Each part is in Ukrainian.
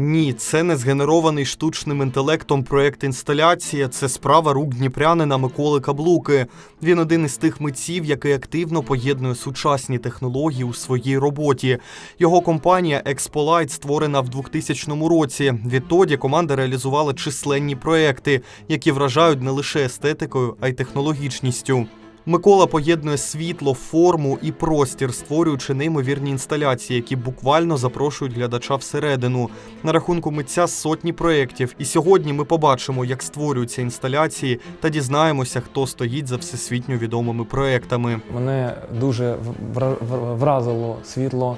Ні, це не згенерований штучним інтелектом проект інсталяція. Це справа рук дніпрянина Миколи Каблуки. Він один із тих митців, який активно поєднує сучасні технології у своїй роботі. Його компанія Expolite створена в 2000 році. Відтоді команда реалізувала численні проекти, які вражають не лише естетикою, а й технологічністю. Микола поєднує світло, форму і простір, створюючи неймовірні інсталяції, які буквально запрошують глядача всередину. На рахунку митця сотні проєктів. І сьогодні ми побачимо, як створюються інсталяції, та дізнаємося, хто стоїть за всесвітньо відомими проєктами. Мене дуже вра- вра- вразило світло.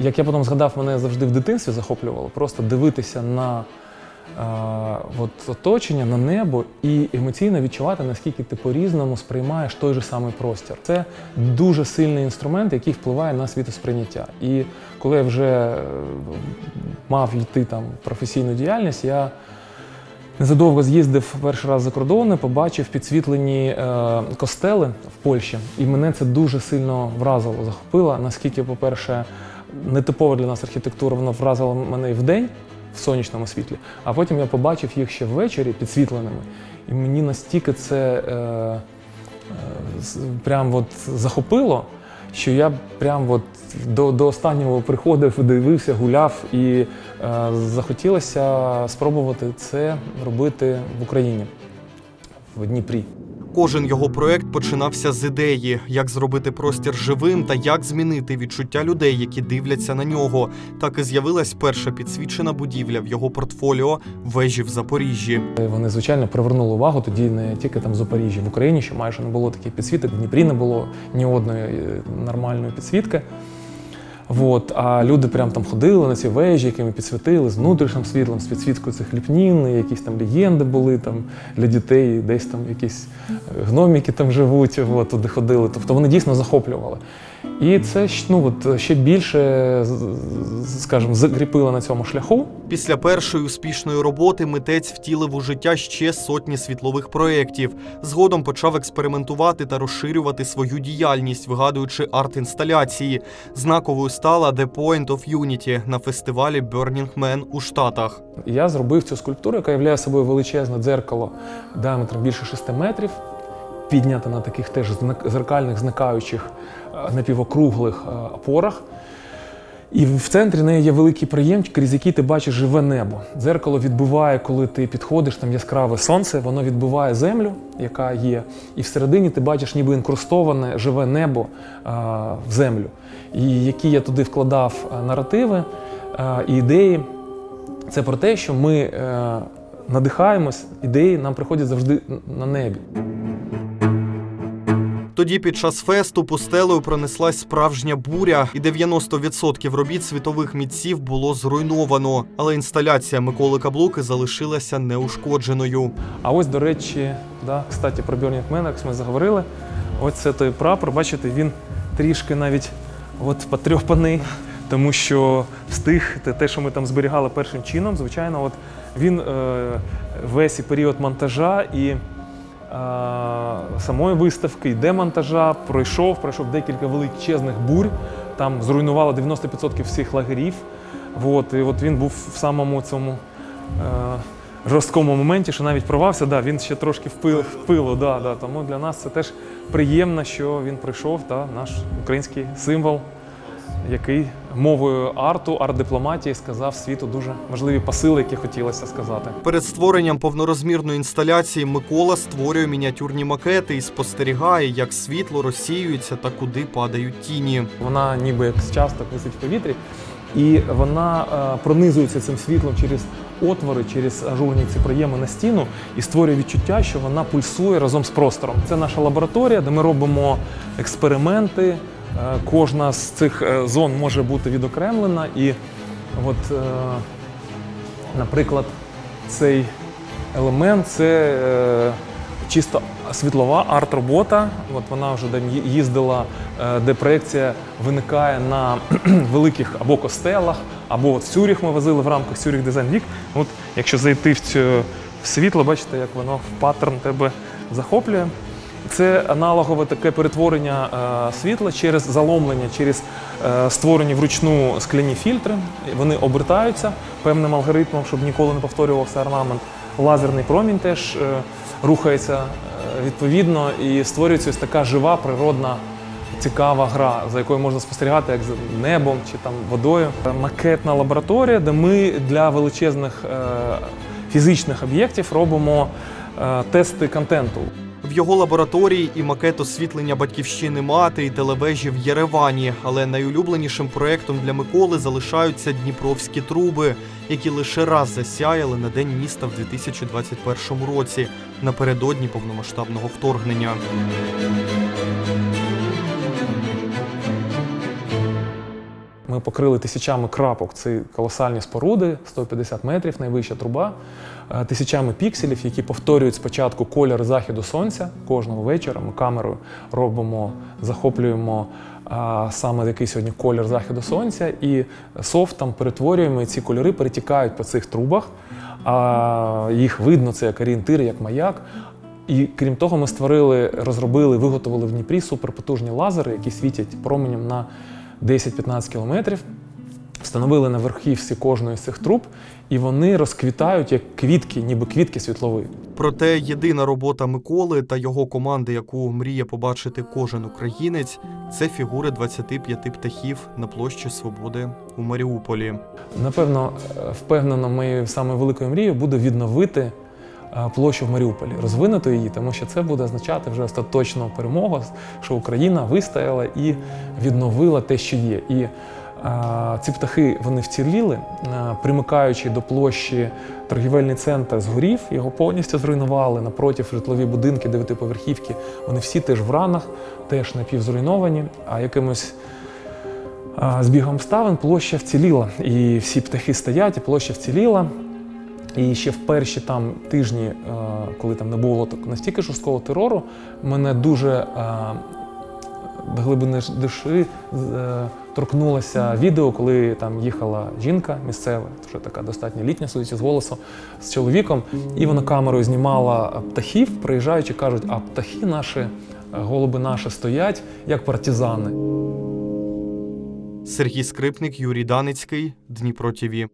Як я потім згадав, мене завжди в дитинстві захоплювало просто дивитися на от, оточення, на небо і емоційно відчувати, наскільки ти по-різному сприймаєш той же самий простір. Це дуже сильний інструмент, який впливає на світосприйняття. І коли я вже е, мав йти там професійну діяльність, я Незадовго з'їздив перший раз за кордон, побачив підсвітлені е, костели в Польщі, і мене це дуже сильно вразило, захопило. Наскільки, по-перше, нетипова для нас архітектура, вона вразила мене і вдень в сонячному світлі, а потім я побачив їх ще ввечері підсвітленими. І мені настільки це е, е, прям от захопило, що я прям от до, до останнього приходив, дивився, гуляв і е, захотілося спробувати це робити в Україні, в Дніпрі. Кожен його проект починався з ідеї, як зробити простір живим та як змінити відчуття людей, які дивляться на нього. Так і з'явилась перша підсвічена будівля в його портфоліо вежі в Запоріжжі. Вони, звичайно, привернули увагу тоді не тільки там в Запоріжжі, в Україні ще майже не було таких підсвіток, в Дніпрі не було ні одної е, нормальної підсвітки. От, а люди прям там ходили на ці вежі, якими підсвітили з внутрішнім світлом, з підсвіткою цих ліпнін, якісь там легенди були там для дітей, десь там якісь е, гноміки там живуть, от, туди ходили. Тобто вони дійсно захоплювали. І це ну, от, ще більше, скажімо, закріпило на цьому шляху. Після першої успішної роботи митець втілив у життя ще сотні світлових проєктів. Згодом почав експериментувати та розширювати свою діяльність, вигадуючи арт-інсталяції. Знаковою стала The Point of Unity на фестивалі Burning Man у Штатах. Я зробив цю скульптуру, яка являє собою величезне дзеркало діаметром більше 6 метрів, підняте на таких теж зеркальних зникаючих е, напівокруглих е, опорах. І в центрі неї є великий приєм, крізь який ти бачиш живе небо. Дзеркало відбиває, коли ти підходиш, там яскраве сонце, воно відбиває землю, яка є, і всередині ти бачиш ніби інкрустоване живе небо а, в землю. І які я туди вкладав наративи а, і ідеї, це про те, що ми е, надихаємось, ідеї нам приходять завжди на небі. Тоді під час фесту пустелею пронеслась справжня буря, і 90% робіт світових митців було зруйновано. Але інсталяція Миколи Каблуки залишилася неушкодженою. А ось, до речі, да, кстати, про Burning Man, ми заговорили. Ось це той прапор, бачите, він трішки навіть от потрьопаний, тому що встиг те, що ми там зберігали першим чином, звичайно, от він е, весь період монтажа і самої виставки, і демонтажа пройшов, пройшов декілька величезних бурь, там зруйнувало 90% всіх лагерів. От, і от він був в самому цьому. Е, жорсткому моменті, що навіть провався, да, він ще трошки впил, впило. Да, да. Тому для нас це теж приємно, що він прийшов, да, наш український символ, який мовою арту, арт-дипломатії сказав світу дуже важливі посили, які хотілося сказати. Перед створенням повнорозмірної інсталяції Микола створює мініатюрні макети і спостерігає, як світло розсіюється та куди падають тіні. Вона ніби як часток висить в повітрі, і вона е, пронизується цим світлом через отвори, через ажурні ці проєми на стіну і створює відчуття, що вона пульсує разом з простором. Це наша лабораторія, де ми робимо експерименти. Е, Кожна з цих е, зон може бути відокремлена. І от, е, наприклад, цей елемент це чисто світлова арт-робота. От вона вже їздила, де проекція виникає на великих або костелах, або от в Цюріх ми возили в рамках Цюріх Дизайн Вік. Якщо зайти в цю в світло, бачите, як воно в паттерн тебе захоплює. Це аналогове таке перетворення е, світла через заломлення, через е, створені вручну скляні фільтри. Вони обертаються певним алгоритмом, щоб ніколи не повторювався орнамент. Лазерний промінь теж е, рухається відповідно і створюється ось така жива природна. Цікава гра, за якою можна спостерігати як за небом чи там водою. Макетна лабораторія, де ми для величезних фізичних об'єктів робимо тести контенту. Його лабораторії і макет освітлення батьківщини мати і телевежі в Єревані. Але найулюбленішим проектом для Миколи залишаються дніпровські труби, які лише раз засяяли на день міста в 2021 році напередодні повномасштабного вторгнення. Ми покрили тисячами крапок ці колосальні споруди, 150 метрів, найвища труба, е, тисячами пікселів, які повторюють спочатку колір заходу сонця. Кожного вечора ми камерою робимо, захоплюємо а, саме який сьогодні колір заходу сонця, і софтом перетворюємо, і ці кольори перетікають по цих трубах. А, їх видно, це як орієнтир, як маяк. І крім того, ми створили, розробили, виготовили в Дніпрі суперпотужні лазери, які світять променем на 10-15 кілометрів. Встановили на верхівці кожної з цих труб, і вони розквітають як квітки, ніби квітки світлові. Проте єдина робота Миколи та його команди, яку мріє побачити кожен українець, це фігури 25 птахів на площі Свободи у Маріуполі. Напевно, е, впевнено, моєю самою великою мрією буде відновити площу в Маріуполі, розвинути її, тому що це буде означати вже остаточну перемогу, що Україна вистояла і відновила те, що є. І е, ці птахи вони вціліли, е, примикаючи до площі торгівельний центр згорів, його повністю зруйнували напротив житлові будинки, дев'ятиповерхівки. Вони всі теж в ранах, теж напівзруйновані, а якимось збігом обставин площа вціліла. І всі птахи стоять, і площа вціліла. І ще в перші там тижні, е, коли там не було так настільки жорсткого терору, мене дуже е, до глибини душі е, торкнулося відео, коли там їхала жінка місцева, вже така достатньо літня, судячи з голосу, з чоловіком, і вона камерою знімала птахів, приїжджаючи, кажуть, а птахи наші, голуби наші стоять як партизани. Сергій Скрипник, Юрій Даницький, Дніпро ТІВІ.